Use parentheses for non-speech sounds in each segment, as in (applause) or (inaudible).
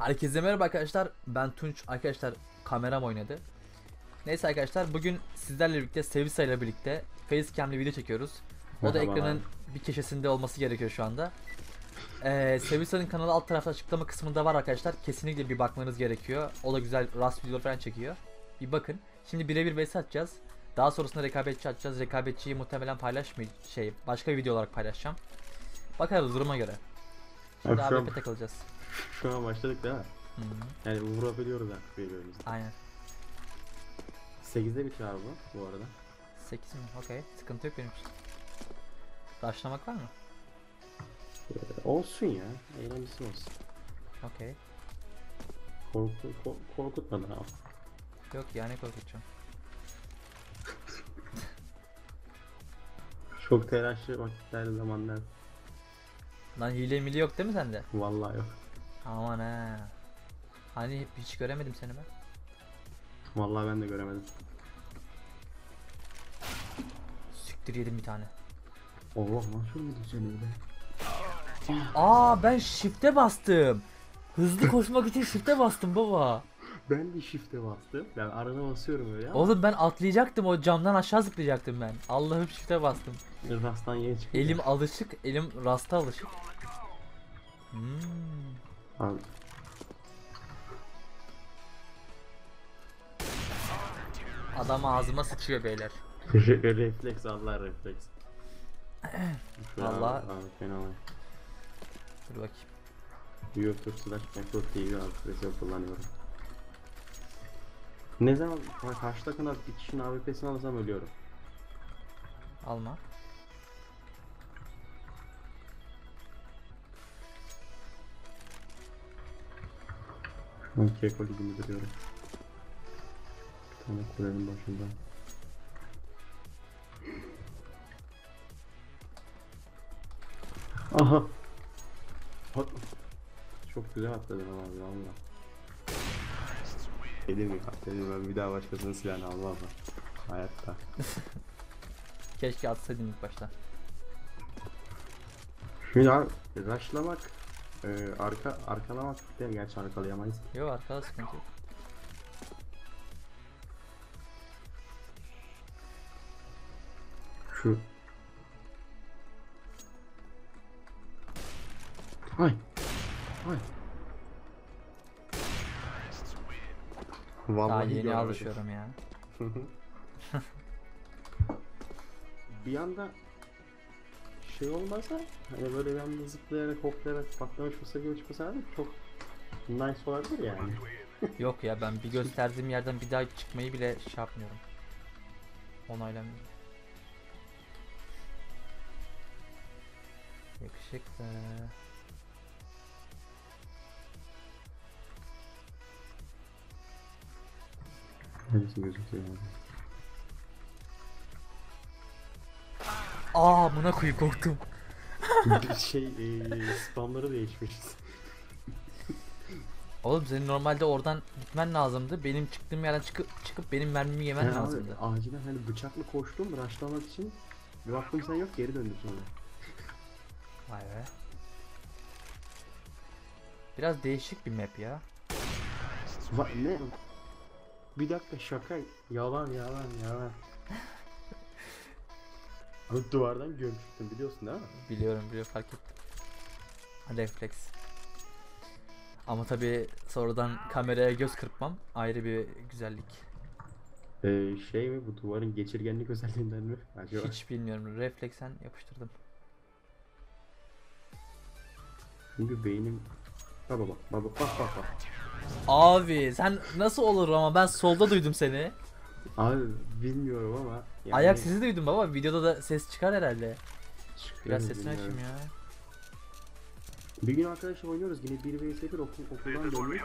Herkese merhaba arkadaşlar. Ben Tunç. Arkadaşlar kameram oynadı. Neyse arkadaşlar bugün sizlerle birlikte Sevisa ile birlikte facecam'li video çekiyoruz. O da ekranın bir köşesinde olması gerekiyor şu anda. Ee, Sevisa'nın kanalı alt tarafta açıklama kısmında var arkadaşlar. Kesinlikle bir bakmanız gerekiyor. O da güzel rast videolar falan çekiyor. Bir bakın. Şimdi birebir vs atacağız. Daha sonrasında rekabetçi atacağız. Rekabetçiyi muhtemelen paylaşmayacağım. Şey başka video olarak paylaşacağım. Bakarız duruma göre. Şimdi AWP takılacağız. Şu an başladık değil mi? Hı -hı. Yani vurabiliyoruz artık birbirimizi. Aynen. 8'de bitiyor abi bu, bu arada. 8 mi? Okey. Sıkıntı yok benim için. Rushlamak var mı? Ee, olsun ya. Eğlencesi olsun. Okey. Korku, ko- korkutmadan abi. Yok yani korkutacağım. (laughs) Çok telaşlı vakitler zamanlar. Lan hile mili yok değil mi sende? Vallahi yok. Aman he. Hani hiç göremedim seni ben. Vallahi ben de göremedim. Siktir yedim bir tane. Allah nasıl oldu sen öyle? Aa ben shift'e bastım. Hızlı (laughs) koşmak için shift'e bastım baba. Ben de shift'e bastım. Ben arada basıyorum öyle ama. Oğlum ben atlayacaktım o camdan aşağı zıplayacaktım ben. Allah'ım shift'e bastım. Rasttan yeni çıktı. Elim alışık, elim rasta alışık. Hmm. Abi. Adam ağzıma sıçıyor beyler. Re- refleks Allah refleks. (clears throat) Vallahi- Abi, abi fena var. Dur bakayım. YouTube slash Macro TV adresi kullanıyorum. Ne zaman ka- karşıda kadar bir kişinin AWP'sini alırsam ölüyorum. Alma. Ben Keko ligini duruyorum. Bir tane kulenin başında. Aha. Ha- Çok güzel atladın ama abi valla. Dedim ya, dedim ben bir daha başkasının silahını almam ben. Hayatta. Keşke atsaydın ilk başta. Şimdi abi rushlamak, e, arka arkalamak değil gerçi arkalayamayız. Yok arkada sıkıntı yok. Şu. Ay. Ay. Daha Vallahi yeni göremedim. alışıyorum ya. (laughs) Bir anda şey olmasa hani böyle bir anda zıplayarak hoplayarak patlamış fırsat gibi çıkmasa abi çok nice olabilir yani. (laughs) Yok ya ben bir gösterdiğim yerden bir daha çıkmayı bile şey yapmıyorum. Onaylamıyorum. Yakışıklı. Hepsi gözüküyor yani. Aa buna koyu korktum. (laughs) şey eee spamları değişmişiz. (laughs) Oğlum senin normalde oradan gitmen lazımdı. Benim çıktığım yerden çıkıp çıkıp benim mermimi yemen Yani abi, lazımdı. acilen hani bıçakla koştum rushlamak için. Bir baktım sen yok geri döndüm sonra. Vay be. Biraz değişik bir map ya. Va ne? Bir dakika şaka. Yalan yalan yalan. Abi duvardan gömçüktüm biliyorsun değil mi? Biliyorum biliyorum fark ettim. Refleks. Ama tabi sonradan kameraya göz kırpmam ayrı bir güzellik. Ee, şey mi bu duvarın geçirgenlik özelliğinden mi? Acaba? Hiç bilmiyorum. Refleksen yapıştırdım. Çünkü beynim... Baba bak baba bak bak bak. Abi sen nasıl olur ama ben solda duydum seni. Abi bilmiyorum ama. Yani Ayak sesi duydum baba. Videoda da ses çıkar herhalde. çıkıyor Biraz sesini bilmiyorum. açayım ya. Bir gün arkadaşlar oynuyoruz yine 1 vs 1 okul, okuldan döndük.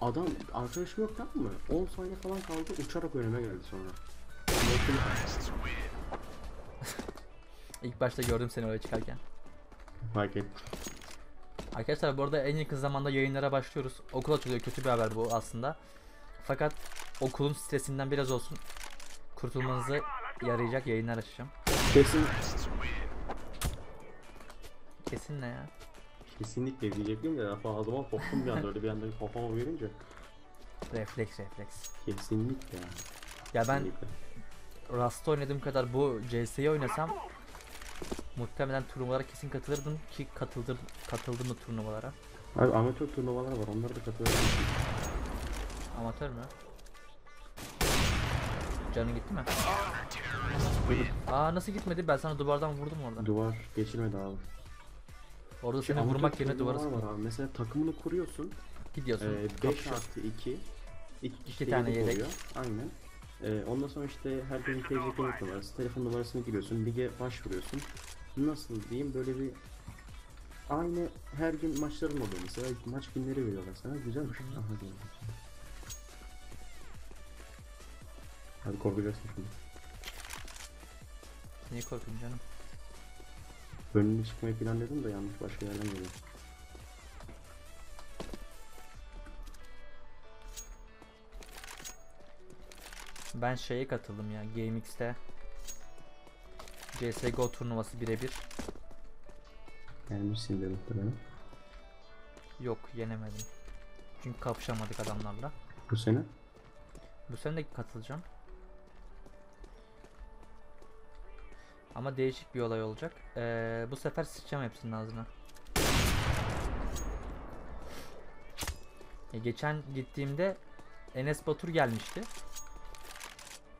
Adam arkadaşım yok tamam mı? 10 saniye falan kaldı uçarak önüme geldi sonra. (laughs) İlk başta gördüm seni öyle çıkarken. Fark ettim. Arkadaşlar bu arada en yakın zamanda yayınlara başlıyoruz. Okul açılıyor kötü bir haber bu aslında. Fakat okulun stresinden biraz olsun kurtulmanızı yarayacak yayınlar açacağım. Kesin Kesin ne ya? Kesinlikle diyecektim de lafa ağzıma soktum bir anda öyle bir anda kafama verince. Refleks refleks. Kesinlikle. Ya ben Kesinlikle. Rust'ta oynadığım kadar bu CS'yi oynasam muhtemelen turnuvalara kesin katılırdım ki katıldım katıldım da turnuvalara. Abi amatör turnuvalar var onlara da katılıyorum. Amatör mü? Canın gitti mi? Aa nasıl gitmedi? Ben sana duvardan vurdum orada. Duvar geçirmedi abi. Orada seni vurmak yerine duvara var abi. Mesela takımını kuruyorsun. Gidiyorsun. 5 kapışıyorsun. artı 2. 2 kişi tane yedek oluyor. Aynen. Ee, ondan sonra işte herkesin TC kimlik numarası, telefon numarasını giriyorsun, lige başvuruyorsun. Nasıl diyeyim böyle bir aynı her gün maçların oluyor mesela maç günleri veriyorlar sana güzelmiş. Aha Hadi korkacaksın şimdi. Niye korkun canım? Önüne çıkmayı planladım da yanlış başka yerden geliyor. Ben şeye katıldım ya GameX'te. CSGO turnuvası birebir. Gelmişsin de muhtemelen. Yok yenemedim. Çünkü kapışamadık adamlarla. Bu sene Bu sene de katılacağım. Ama değişik bir olay olacak. Ee, bu sefer sıçacağım hepsinin ağzına. E, geçen gittiğimde Enes Batur gelmişti.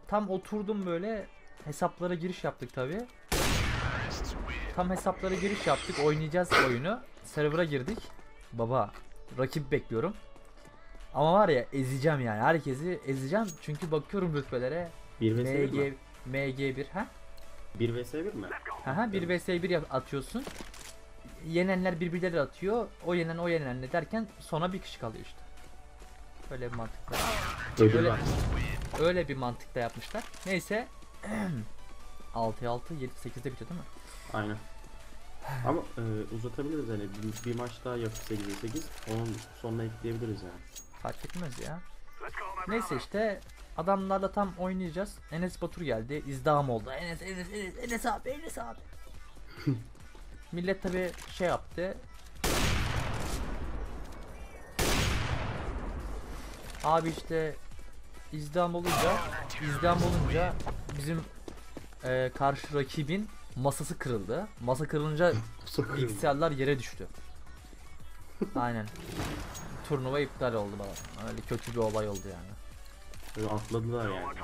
Tam oturdum böyle hesaplara giriş yaptık tabi. Tam hesaplara giriş yaptık oynayacağız oyunu. Server'a girdik. Baba rakip bekliyorum. Ama var ya ezeceğim yani herkesi ezeceğim çünkü bakıyorum rütbelere 1 vs 1 MG mi? MG1 ha? 1 vs 1 mi? Aha 1 vs 1 yap- atıyorsun. Yenenler birbirleri atıyor. O yenen o yenenle derken sona bir kişi kalıyor işte. Öyle bir mantıkla. Öyle-. Öyle bir mantıkla yapmışlar. Neyse 6'ya 6 7 8'de bitiyor değil mi? Aynen. Ama e, uzatabiliriz hani bir, bir maç daha yapıp 8'e 8 onun sonuna ekleyebiliriz yani. Fark etmez ya. Neyse işte adamlarla tam oynayacağız. Enes Batur geldi. İzdiham oldu. Enes Enes Enes Enes abi Enes abi. (laughs) Millet tabi şey yaptı. Abi işte izdiham olunca izdiham olunca bizim e, karşı rakibin masası kırıldı. Masa kırılınca (laughs) bilgisayarlar yere düştü. Aynen. Turnuva iptal oldu bana. Öyle kötü bir olay oldu yani. Böyle atladılar yani.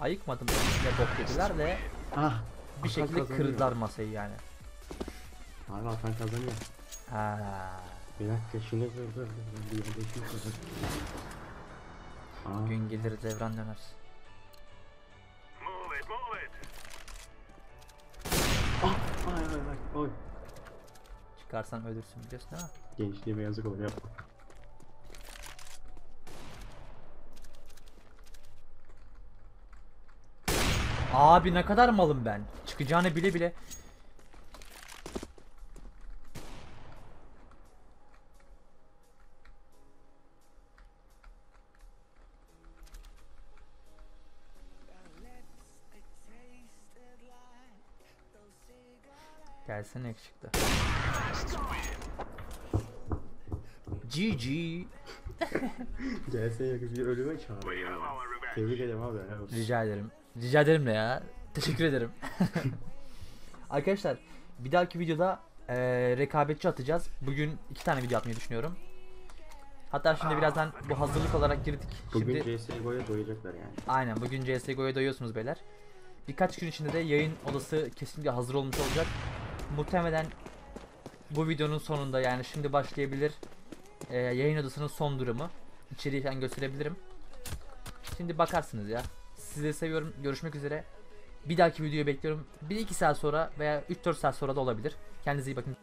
Ayıkmadım ne bok yediler de Ah! bir Hakan şekilde kazanıyor. kırdılar masayı yani. Abi Hakan kazanıyor. Ha. Bir dakika şunu dur dur dur. Bir yerde şunu dur. Aa, Gün gelir devran döner. ay ay ay oy. Çıkarsan ölürsün biliyorsun değil mi? Gençliğime yazık olur yapma. Abi ne kadar malım ben. Çıkacağını bile bile. Gelsene yakışıklı. GG. Gelse yakın bir ölüme çağırıyor. Tebrik ederim abi. Rica ederim. Rica ederim ne ya. Teşekkür ederim. (laughs) Arkadaşlar bir dahaki videoda eee, rekabetçi atacağız. Bugün iki tane video atmayı düşünüyorum. Hatta şimdi birazdan bu hazırlık olarak girdik. Bugün Şimdi CSGO'ya doyacaklar yani. aynen bugün CS:GO'ya doyuyorsunuz beyler. Birkaç gün içinde de yayın odası kesinlikle hazır olmuş olacak. Muhtemelen bu videonun sonunda yani şimdi başlayabilir eee, yayın odasının son durumu. İçeriği falan gösterebilirim. Şimdi bakarsınız ya. Sizi seviyorum. Görüşmek üzere. Bir dahaki videoyu bekliyorum. 1-2 saat sonra veya 3-4 saat sonra da olabilir. Kendinize iyi bakın.